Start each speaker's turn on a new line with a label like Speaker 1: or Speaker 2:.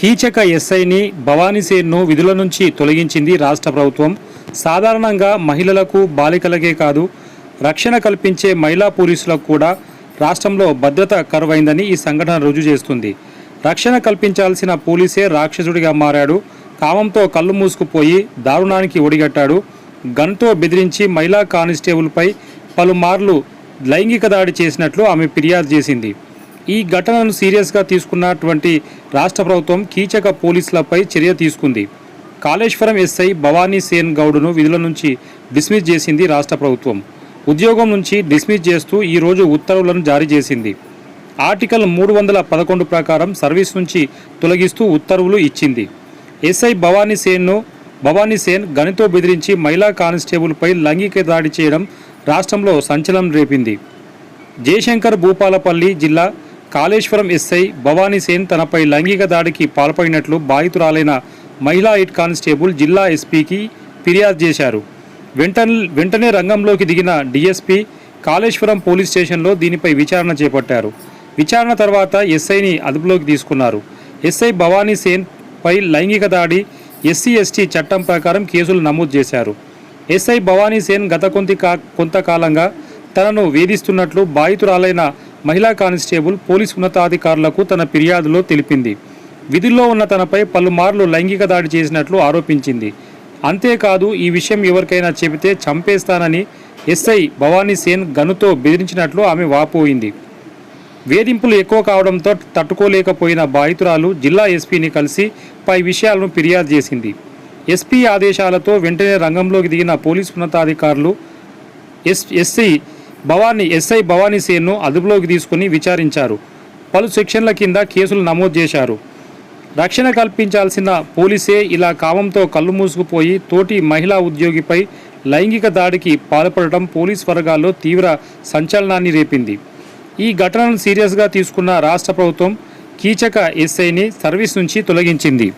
Speaker 1: కీచక ఎస్ఐని భవానీసేన్ను విధుల నుంచి తొలగించింది రాష్ట్ర ప్రభుత్వం. సాధారణంగా మహిళలకు బాలికలకే కాదు రక్షణ కల్పించే మహిళా పోలీసులకు కూడా రాష్ట్రంలో భద్రత కరువైందని ఈ సంఘటన రుజువు చేస్తుంది. రక్షణ కల్పించాల్సిన పోలీసే రాక్షసుడిగా మారాడు. కామంతో కళ్ళు మూసుకుపోయి దారుణానికి ఒడిగట్టాడు. గన్తో బెదిరించి మహిళా కానిస్టేబుల్పై పలుమార్లు లైంగిక దాడి చేసినట్లు ఆమె ఫిర్యాదు చేసింది. ఈ ఘటనను సీరియస్గా తీసుకున్నటువంటి రాష్ట్ర ప్రభుత్వం కీచక పోలీసులపై చర్య తీసుకుంది. కాళేశ్వరం ఎస్ఐ భవానీ సేన్ గౌడ్ను విధుల నుంచి డిస్మిస్ చేసింది రాష్ట్ర ప్రభుత్వం. ఉద్యోగం నుంచి డిస్మిస్ చేస్తూ ఈరోజు ఉత్తర్వులను జారీ చేసింది. ఆర్టికల్ మూడు వందల పదకొండు ప్రకారం సర్వీస్ నుంచి తొలగిస్తూ ఉత్తర్వులు ఇచ్చింది. ఎస్ఐ భవానీ సేన్ను భవానీ సేన్ గనితో బెదిరించి మహిళా కానిస్టేబుల్పై లైంగిక దాడి చేయడం రాష్ట్రంలో సంచలనం రేపింది. జయశంకర్ భూపాలపల్లి జిల్లా కాళేశ్వరం ఎస్ఐ భవానీసేన్ తనపై లైంగిక దాడికి పాల్పడినట్లు బాధితురాలైన మహిళా హెడ్ కానిస్టేబుల్ జిల్లా ఎస్పీకి ఫిర్యాదు చేశారు. వెంటనే వెంటనే రంగంలోకి దిగిన డీఎస్పీ కాళేశ్వరం పోలీస్ స్టేషన్లో దీనిపై విచారణ చేపట్టారు. విచారణ తర్వాత ఎస్ఐని అదుపులోకి తీసుకున్నారు. ఎస్ఐ భవానీ సేన్ పై లైంగిక దాడి ఎస్సీ ఎస్టీ చట్టం ప్రకారం కేసులు నమోదు చేశారు. ఎస్ఐ భవానీ సేన్ గత కొంత కొంతకాలంగా తనను వేధిస్తున్నట్లు బాధితురాలైన మహిళా కానిస్టేబుల్ పోలీస్ ఉన్నతాధికారులకు తన ఫిర్యాదులో తెలిపింది. విధుల్లో ఉన్న తనపై పలుమార్లు లైంగిక దాడి చేసినట్లు ఆరోపించింది. అంతేకాదు ఈ విషయం ఎవరికైనా చెబితే చంపేస్తానని ఎస్ఐ భవానీ సేన్ గనుతో బెదిరించినట్లు ఆమె వాపోయింది. వేధింపులు ఎక్కువ కావడంతో తట్టుకోలేకపోయిన బాధితురాలు జిల్లా ఎస్పీని కలిసి పై విషయాలను ఫిర్యాదు చేసింది. ఎస్పీ ఆదేశాలతో వెంటనే రంగంలోకి దిగిన పోలీసు ఉన్నతాధికారులు S SI Bhavani SI Bhavani సేన్ను అదుపులోకి తీసుకుని విచారించారు. పలు సెక్షన్ల కింద కేసులు నమోదు చేశారు. రక్షణ కల్పించాల్సిన పోలీసే ఇలా కామంతో కళ్ళు మూసుకుపోయి తోటి మహిళా ఉద్యోగిపై లైంగిక దాడికి పాల్పడటం పోలీస్ వర్గాల్లో తీవ్ర సంచలనాన్ని రేపింది. ఈ ఘటనను సీరియస్గా తీసుకున్న రాష్ట్ర ప్రభుత్వం కీచక ఎస్ఐని సర్వీస్ నుంచి తొలగించింది.